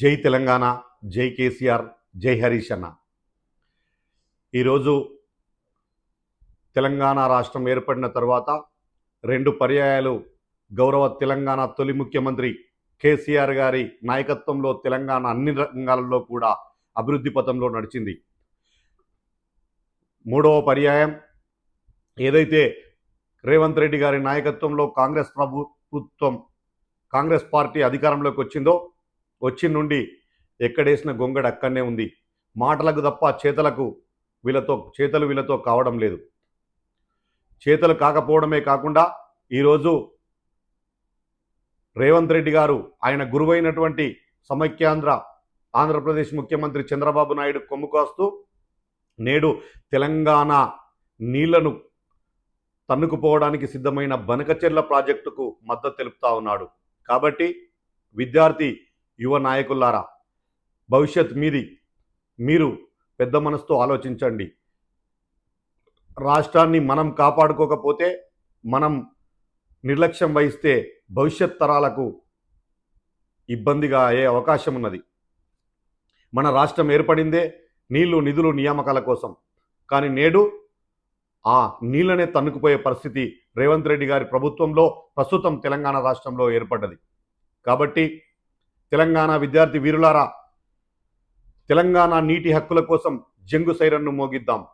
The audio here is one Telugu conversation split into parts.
జై తెలంగాణ జై కేసీఆర్ జై హరీష్ అన్న. ఈరోజు తెలంగాణ రాష్ట్రం ఏర్పడిన తర్వాత రెండు పర్యాయాలు గౌరవ తెలంగాణ తొలి ముఖ్యమంత్రి కేసీఆర్ గారి నాయకత్వంలో తెలంగాణ అన్ని రంగాలలో కూడా అభివృద్ధి పథంలో నడిచింది. మూడవ పర్యాయం ఏదైతే రేవంత్ రెడ్డి గారి నాయకత్వంలో కాంగ్రెస్ ప్రభుత్వం కాంగ్రెస్ పార్టీ అధికారంలోకి వచ్చిందో వచ్చి నుండి ఎక్కడేసిన గొంగడ అక్కడనే ఉంది. మాటలకు తప్ప చేతలకు వీళ్ళతో చేతలు వీళ్ళతో కావడం లేదు. చేతలు కాకపోవడమే కాకుండా ఈరోజు రేవంత్ రెడ్డి గారు ఆయన గురువైనటువంటి సమైక్యాంధ్ర ఆంధ్రప్రదేశ్ ముఖ్యమంత్రి చంద్రబాబు నాయుడు కొమ్ము కాస్తూ నేడు తెలంగాణ నీళ్ళను తన్నుకుపోవడానికి సిద్ధమైన బనకచెర్ల ప్రాజెక్టుకు మద్దతు తెలుపుతా ఉన్నాడు. కాబట్టి విద్యార్థి యువ నాయకులారా భవిష్యత్ మీది. మీరు పెద్ద మనసుతో ఆలోచించండి. రాష్ట్రాన్ని మనం కాపాడుకోకపోతే మనం నిర్లక్ష్యం వహిస్తే భవిష్యత్ తరాలకు ఇబ్బందిగా అయ్యే అవకాశం ఉన్నది. మన రాష్ట్రం ఏర్పడిందే నీళ్ళు నిధులు నియామకాల కోసం. కానీ నేడు ఆ నీళ్ళనే తన్నుకుపోయే పరిస్థితి రేవంత్ రెడ్డి గారి ప్రభుత్వంలో ప్రస్తుతం తెలంగాణ రాష్ట్రంలో ఏర్పడ్డది. కాబట్టి తెలంగాణ విద్యార్థి వీరులారా తెలంగాణ నీటి హక్కుల కోసం జంగు సైరన్ను మోగిద్దాం.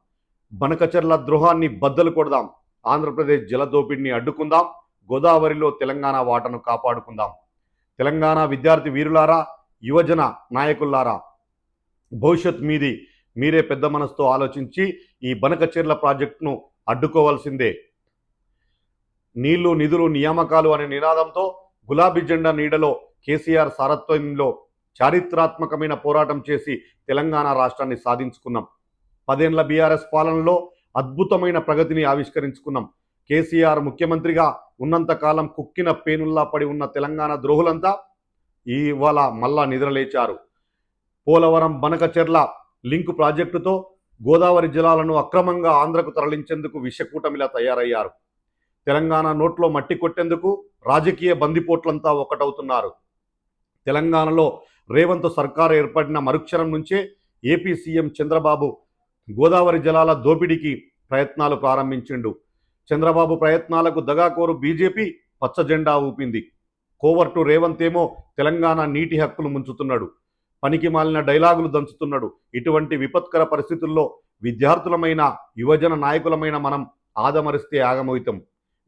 బనకచర్ల ద్రోహాన్ని బద్దలు కొడదాం. ఆంధ్రప్రదేశ్ జలదోపిడిని అడ్డుకుందాం. గోదావరిలో తెలంగాణ వాటను కాపాడుకుందాం. తెలంగాణ విద్యార్థి వీరులారా యువజన నాయకులారా భవిష్యత్ మీది మీరే పెద్ద మనసుతో ఆలోచించి ఈ బనకచెర్ల ప్రాజెక్టును అడ్డుకోవాల్సిందే. నీళ్ళు నిధులు నియామకాలు అనే నినాదంతో గులాబీ జెండా నీడలో కేసీఆర్ సారత్వంలో చారిత్రాత్మకమైన పోరాటం చేసి తెలంగాణ రాష్ట్రాన్ని సాధించుకున్నాం. పదేండ్ల బీఆర్ఎస్ పాలనలో అద్భుతమైన ప్రగతిని ఆవిష్కరించుకున్నాం. కేసీఆర్ ముఖ్యమంత్రిగా ఉన్నంతకాలం కుక్కిన పేనుల్లా పడి ఉన్న తెలంగాణ ద్రోహులంతా ఇవాళ మళ్ళా నిద్రలేచారు. పోలవరం బనకచెర్ల లింకు ప్రాజెక్టుతో గోదావరి జలాలను అక్రమంగా ఆంధ్రకు తరలించేందుకు విషకూటమిలా తయారయ్యారు. తెలంగాణ నోట్లో మట్టి కొట్టేందుకు రాజకీయ బందిపోట్లంతా ఒకటవుతున్నారు. తెలంగాణలో రేవంత్ సర్కారు ఏర్పడిన మరుక్షణం నుంచే ఏపీ సీఎం చంద్రబాబు గోదావరి జలాల దోపిడీకి ప్రయత్నాలు ప్రారంభించిండు. చంద్రబాబు ప్రయత్నాలకు దగాకోరు బీజేపీ పచ్చ జెండా ఊపింది. కోవర్టు రేవంత్ ఏమో తెలంగాణ నీటి హక్కులు ముంచుతున్నాడు. పనికి మాలిన డైలాగులు దంచుతున్నాడు. ఇటువంటి విపత్కర పరిస్థితుల్లో విద్యార్థులమైన యువజన నాయకులమైన మనం ఆదమరిస్తే ఆగమవుతాం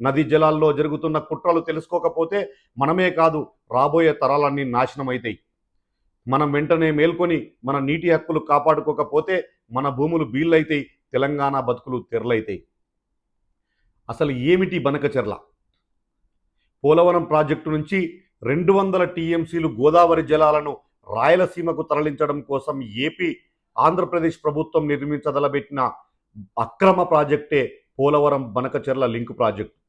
నదీ జలాల్లో జరుగుతున్న కుట్రలు తెలుసుకోకపోతే మనమే కాదు రాబోయే తరాలన్నీ నాశనమవుతాయి మనం వెంటనే మేల్కొని మన నీటి హక్కులు కాపాడుకోకపోతే మన భూములు బీళ్ళైతాయి తెలంగాణ బతుకులు తెరలైతాయి. అసలు ఏమిటి బనకచెర్ల పోలవరం ప్రాజెక్టు నుంచి రెండు వందల టీఎంసీలు గోదావరి జలాలను రాయలసీమకు తరలించడం కోసం ఏపీ ఆంధ్రప్రదేశ్ ప్రభుత్వం నిర్మించదలబెట్టిన అక్రమ ప్రాజెక్టే పోలవరం బనకచెర్ల లింక్ ప్రాజెక్టు.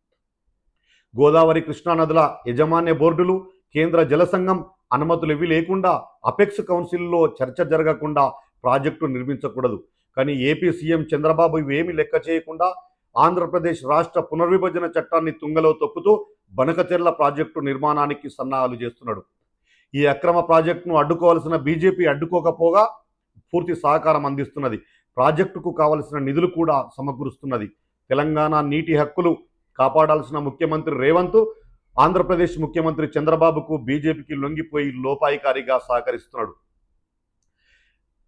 గోదావరి కృష్ణానదుల యజమాన్య బోర్డులు కేంద్ర జల సంఘం అనుమతులు ఇవి లేకుండా అపెక్స్ కౌన్సిల్లో చర్చ జరగకుండా ప్రాజెక్టు నిర్మించకూడదు. కానీ ఏపీ సీఎం చంద్రబాబు ఇవేమి లెక్క చేయకుండా ఆంధ్రప్రదేశ్ రాష్ట్ర పునర్విభజన చట్టాన్ని తుంగలో తొక్కుతూ బనకచెర్ల ప్రాజెక్టు నిర్మాణానికి సన్నాహాలు చేస్తున్నాడు. ఈ అక్రమ ప్రాజెక్టును అడ్డుకోవాల్సిన బీజేపీ అడ్డుకోకపోగా పూర్తి సహకారం అందిస్తున్నది. ప్రాజెక్టుకు కావలసిన నిధులు కూడా సమకూరుస్తున్నది. తెలంగాణ నీటి హక్కులు కాపాడాల్సిన ముఖ్యమంత్రి రేవంత్ ఆంధ్రప్రదేశ్ ముఖ్యమంత్రి చంద్రబాబుకు బీజేపీకి లొంగిపోయి లోపాయికారిగా సహకరిస్తున్నాడు.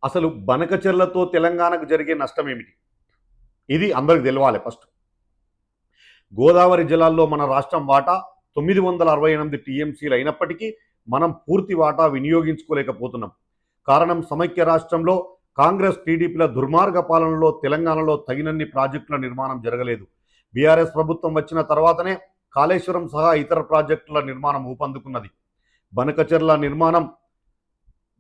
అసలు బనకచెర్లతో తెలంగాణకు జరిగే నష్టం ఏమిటి? ఇది అందరికి తెలవాలి ఫస్ట్. గోదావరి జిల్లాల్లో మన రాష్ట్రం వాటా తొమ్మిది వందల అరవై ఎనిమిది టీఎంసీలు అయినప్పటికీ మనం పూర్తి వాటా వినియోగించుకోలేకపోతున్నాం. కారణం సమైక్య రాష్ట్రంలో కాంగ్రెస్ టీడీపీల దుర్మార్గ పాలనలో తెలంగాణలో తగినన్ని ప్రాజెక్టుల నిర్మాణం జరగలేదు. బీఆర్ఎస్ ప్రభుత్వం వచ్చిన తర్వాతనే కాళేశ్వరం సహా ఇతర ప్రాజెక్టుల నిర్మాణం ఊపందుకున్నది. బనకచెర్ల నిర్మాణం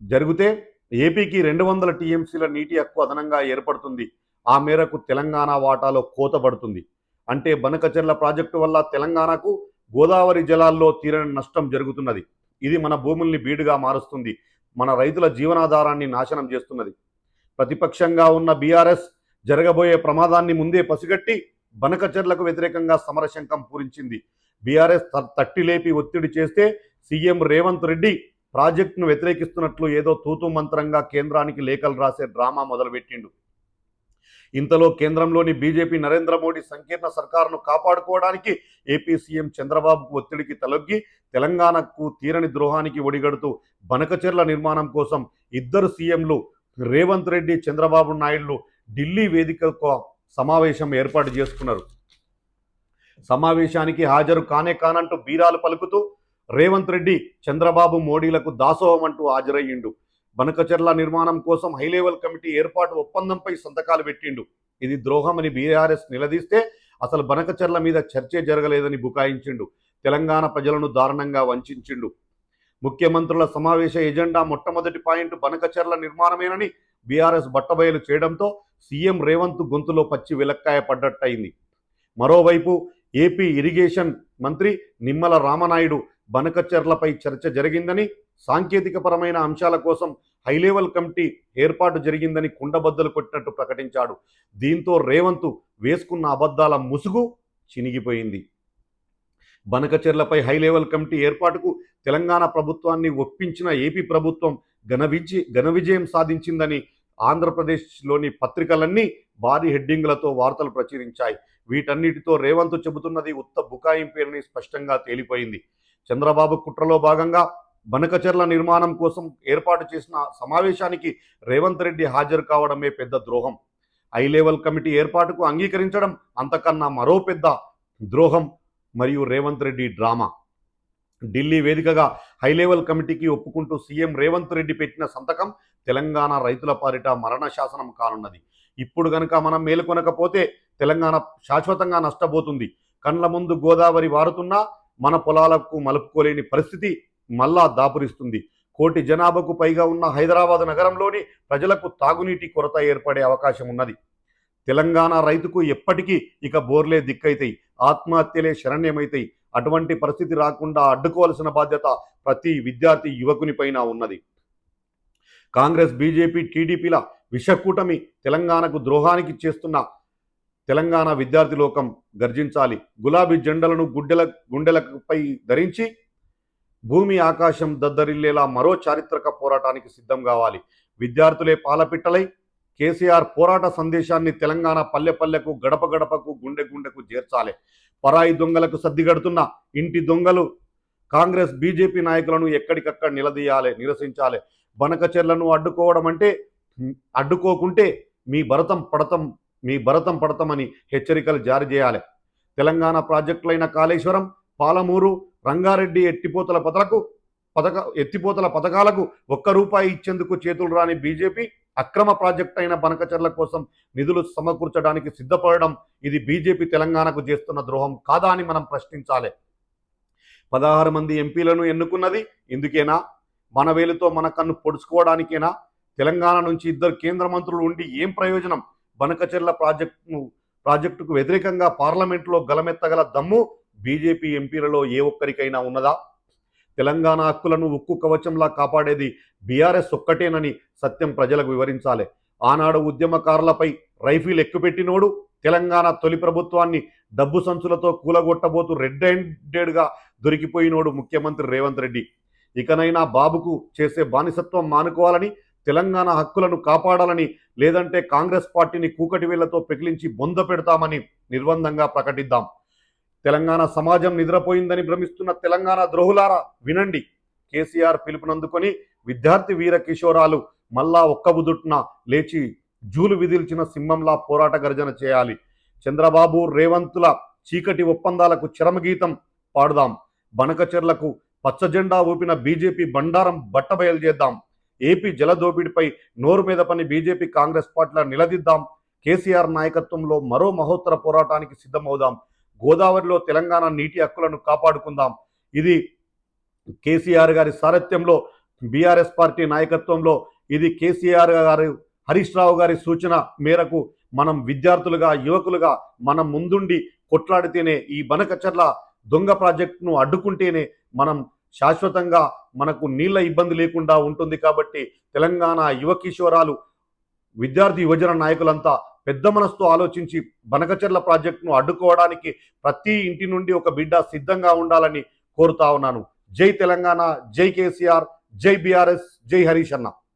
జరిగితే ఏపీకి రెండు వందల టీఎంసీల నీటి హక్కు అదనంగా ఏర్పడుతుంది. ఆ మేరకు తెలంగాణ వాటాలో కోతబడుతుంది అంటే బనకచెర్ల ప్రాజెక్టు వల్ల తెలంగాణకు గోదావరి జలాల్లో తీరని నష్టం జరుగుతున్నది. ఇది మన భూముల్ని బీడుగా మారుస్తుంది. మన రైతుల జీవనాధారాన్ని నాశనం చేస్తున్నది. ప్రతిపక్షంగా ఉన్న బీఆర్ఎస్ జరగబోయే ప్రమాదాన్ని ముందే పసిగట్టి బనకచెర్లకు వ్యతిరేకంగా సమరశంకం పూరించింది. బీఆర్ఎస్ త- తట్టిలేపి ఒత్తిడి చేస్తే సీఎం రేవంత్ రెడ్డి ప్రాజెక్టును వ్యతిరేకిస్తున్నట్లు ఏదో తూతు మంత్రంగా కేంద్రానికి లేఖలు రాసే డ్రామా మొదలుపెట్టిండు. ఇంతలో కేంద్రంలోని బీజేపీ నరేంద్ర మోడీ సంకీర్ణ సర్కారును కాపాడుకోవడానికి ఏపీ సీఎం చంద్రబాబుకు ఒత్తిడికి తలొగ్గి తెలంగాణకు తీరని ద్రోహానికి ఒడిగడుతూ బనకచెర్ల నిర్మాణం కోసం ఇద్దరు సీఎంలు రేవంత్ రెడ్డి చంద్రబాబు నాయుడులు ఢిల్లీ వేదికకు సమావేశం ఏర్పాటు చేసుకున్నారు. సమావేశానికి హాజరు కానే కానంటూ బీరాలు పలుకుతూ రేవంత్ రెడ్డి చంద్రబాబు మోడీలకు దాసోహం అంటూ హాజరయ్యిండు. బనకచెర్ల నిర్మాణం కోసం హై లెవెల్ కమిటీ ఏర్పాటు ఒప్పందంపై సంతకాలు పెట్టిండు. ఇది ద్రోహమని బీఆర్ఎస్ నిలదీస్తే అసలు బనకచెర్ల మీద చర్చే జరగలేదని బుకాయించిండు. తెలంగాణ ప్రజలను దారుణంగా వంచిండు ముఖ్యమంత్రుల సమావేశ ఎజెండా మొట్టమొదటి పాయింట్ బనకచెర్ల నిర్మాణమేనని బీఆర్ఎస్ బట్టబయలు చేయడంతో సీఎం రేవంత్ గొంతులో పచ్చి విలక్కాయ పడ్డట్టయింది. మరోవైపు ఏపీ ఇరిగేషన్ మంత్రి నిమ్మల రామనాయుడు బనకచెర్లపై చర్చ జరిగిందని సాంకేతికపరమైన అంశాల కోసం హైలెవెల్ కమిటీ ఏర్పాటు జరిగిందని కుండబద్దలు కొట్టినట్టు ప్రకటించాడు. దీంతో రేవంత్ వేసుకున్న అబద్ధాల ముసుగు చినిగిపోయింది. బనకచెర్లపై హైలెవెల్ కమిటీ ఏర్పాటుకు తెలంగాణ ప్రభుత్వాన్ని ఒప్పించిన ఏపీ ప్రభుత్వం ఘన విజయ ఘన విజయం సాధించిందని ఆంధ్రప్రదేశ్లోని పత్రికలన్నీ భారీ హెడ్డింగ్లతో వార్తలు ప్రచురించాయి. వీటన్నిటితో రేవంత్ చెబుతున్నది ఉత్త బుకాయింపేనని స్పష్టంగా తేలిపోయింది. చంద్రబాబు కుట్రలో భాగంగా బనకచెర్ల నిర్మాణం కోసం ఏర్పాటు చేసిన సమావేశానికి రేవంత్ రెడ్డి హాజరు కావడమే పెద్ద ద్రోహం. హై లెవెల్ కమిటీ ఏర్పాటుకు అంగీకరించడం అంతకన్నా మరో పెద్ద ద్రోహం మరియు రేవంత్ రెడ్డి డ్రామా. ఢిల్లీ వేదికగా హై లెవెల్ కమిటీకి ఒప్పుకుంటూ సీఎం రేవంత్ రెడ్డి పెట్టిన సంతకం తెలంగాణ రైతుల పాలిట మరణ శాసనం కానున్నది. ఇప్పుడు గనక మనం మేలుకొనకపోతే తెలంగాణ శాశ్వతంగా నష్టపోతుంది. కండ్ల ముందు గోదావరి వారుతున్నా మన పొలాలకు మలుపుకోలేని పరిస్థితి మళ్ళా దాపురిస్తుంది. కోటి జనాభాకు పైగా ఉన్న హైదరాబాద్ నగరంలోని ప్రజలకు తాగునీటి కొరత ఏర్పడే అవకాశం ఉన్నది. తెలంగాణ రైతుకు ఎప్పటికీ ఇక బోర్లే దిక్కైతాయి. ఆత్మహత్యలే శరణ్యమైతాయి. అటువంటి పరిస్థితి రాకుండా అడ్డుకోవాల్సిన బాధ్యత ప్రతి విద్యార్థి యువకునిపైన ఉన్నది. కాంగ్రెస్ బీజేపీ టీడీపీల విషకూటమి తెలంగాణకు ద్రోహానికి చేస్తున్న తెలంగాణ విద్యార్థి లోకం గర్జించాలి. గులాబీ జెండలను గుడ్డెల గుండెలపై ధరించి భూమి ఆకాశం దద్దరిల్లేలా మరో చారిత్రక పోరాటానికి సిద్ధం కావాలి. విద్యార్థులే పాలపిట్టలై కేసీఆర్ పోరాట సందేశాన్ని తెలంగాణ పల్లె పల్లెకు గడప గడపకు గుండె గుండెకు చేర్చాలి. పరాయి దొంగలకు సర్దిగడుతున్న ఇంటి దొంగలు కాంగ్రెస్ బీజేపీ నాయకులను ఎక్కడికక్కడ నిలదీయాలి నిరసించాలి. బనకచెర్లను అడ్డుకోవడం అంటే అడ్డుకోకుంటే మీ భరతం పడతం మీ భరతం పడతామని హెచ్చరికలు జారీ చేయాలి. తెలంగాణ ప్రాజెక్టులైన కాళేశ్వరం పాలమూరు రంగారెడ్డి ఎట్టిపోతల పథలకు పథక ఎత్తిపోతల పథకాలకు ఒక్క రూపాయి ఇచ్చేందుకు చేతులు రాని బీజేపీ అక్రమ ప్రాజెక్ట్ అయిన బనకచర్ల కోసం నిధులు సమకూర్చడానికి సిద్ధపడడం ఇది బీజేపీ తెలంగాణకు చేస్తున్న ద్రోహం కాదా అని మనం ప్రశ్నించాలి. పదహారు మంది ఎంపీలను ఎన్నుకున్నది ఎందుకేనా మన వేలుతో మన కన్ను పొడుచుకోవడానికేనా? తెలంగాణ నుంచి ఇద్దరు కేంద్ర మంత్రులు ఉండి ఏం ప్రయోజనం? బనకచెర్ల ప్రాజెక్టును ప్రాజెక్టుకు వ్యతిరేకంగా పార్లమెంట్లో గలమెత్తగల దమ్ము బీజేపీ ఎంపీలలో ఏ ఒక్కరికైనా ఉన్నదా? తెలంగాణ హక్కులను ఉక్కు కవచంలా కాపాడేది బీఆర్ఎస్ ఒక్కటేనని సత్యం ప్రజలకు వివరించాలి. ఆనాడు ఉద్యమకారులపై రైఫిల్ ఎక్కుపెట్టినోడు తెలంగాణ తొలి ప్రభుత్వాన్ని డబ్బు సంచులతో కూలగొట్టబోతూ రెడ్ హ్యాండెడ్గా దొరికిపోయినోడు ముఖ్యమంత్రి రేవంత్ రెడ్డి. ఇకనైనా బాబుకు చేసే బానిసత్వం మానుకోవాలని తెలంగాణ హక్కులను కాపాడాలని లేదంటే కాంగ్రెస్ పార్టీని కూకటి వేళ్ళతో పెకిలించి బొంద పెడతామని నిర్బంధంగా ప్రకటిద్దాం. తెలంగాణ సమాజం నిద్రపోయిందని భ్రమిస్తున్న తెలంగాణ ద్రోహులారా వినండి. కేసీఆర్ పిలుపునందుకొని విద్యార్థి వీర కిషోరాలు మళ్ళా ఒక్కబుదుట్న లేచి జూలు విదిల్చిన సింహంలా పోరాట గర్జన చేయాలి. చంద్రబాబు రేవంతుల చీకటి ఒప్పందాలకు చరమగీతం పాడుదాం. బనకచెర్లకు పచ్చజెండా ఊపిన బీజేపీ బండారం బట్టబయలు చేద్దాం ఏపీ జలదోపిడిపై నోరు మీద పని బీజేపీ కాంగ్రెస్ పార్టీల నిలదీద్దాం. కేసీఆర్ నాయకత్వంలో మరో మహోత్తర పోరాటానికి సిద్ధమవుదాం. గోదావరిలో తెలంగాణ నీటి హక్కులను కాపాడుకుందాం. ఇది కేసీఆర్ గారి సారథ్యంలో బీఆర్ఎస్ పార్టీ నాయకత్వంలో ఇది కేసీఆర్ గారు హరీష్ రావు గారి సూచన మేరకు మనం విద్యార్థులుగా యువకులుగా మనం ముందుండి కొట్లాడితేనే ఈ బనకచర్ల దొంగ ప్రాజెక్టును అడ్డుకుంటేనే మనం శాశ్వతంగా మనకు నీళ్ళ ఇబ్బంది లేకుండా ఉంటుంది కాబట్టి తెలంగాణ యువకిశోరాలు విద్యార్థి యువజన నాయకులంతా పెద్ద మనసుతో ఆలోచించి బనకచెర్ల ప్రాజెక్టును అడ్డుకోవడానికి ప్రతి ఇంటి నుండి ఒక బిడ్డ సిద్ధంగా ఉండాలని కోరుతా ఉన్నాను. జై తెలంగాణ జై కేసీఆర్ జై బీఆర్ఎస్ జై హరీష్ అన్న.